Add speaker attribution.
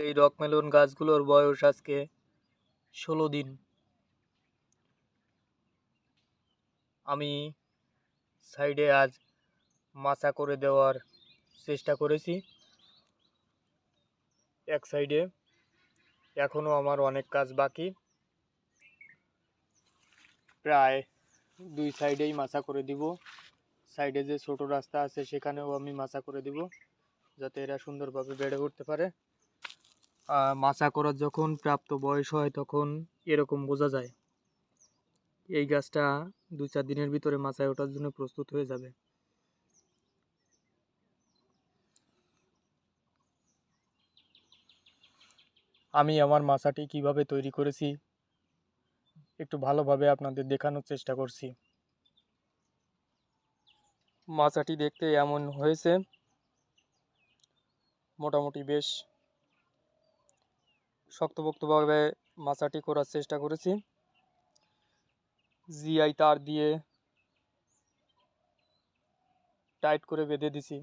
Speaker 1: এই রকমেলন গাছগুলোর বয়স আজকে ষোলো দিন। আমি সাইডে আজ মাচা করে দেওয়ার চেষ্টা করেছি। এক সাইডে এখনও আমার অনেক কাজ বাকি। প্রায় দুই সাইডেই মাছা করে দিব। সাইডে যে ছোট রাস্তা আছে সেখানেও আমি মাচা করে দিব, যাতে এরা সুন্দরভাবে বেড়ে উঠতে পারে। মাচা করার যখন প্রাপ্ত বয়স হয় তখন এরকম বোঝা যায়। এই গাছটা দু চার দিনের ভিতরে মাচায় ওঠার জন্য প্রস্তুত হয়ে যাবে। আমি আমার মাচাটি কীভাবে তৈরি করেছি, একটু ভালোভাবে আপনাদের দেখানোর চেষ্টা করছি। মাচাটি দেখতে এমন হয়েছে, মোটামুটি বেশ শক্তপোক্তভাবে মাছাটি করার চেষ্টা করেছি। জিআই তার দিয়ে টাইট করে বেঁধে দিছি।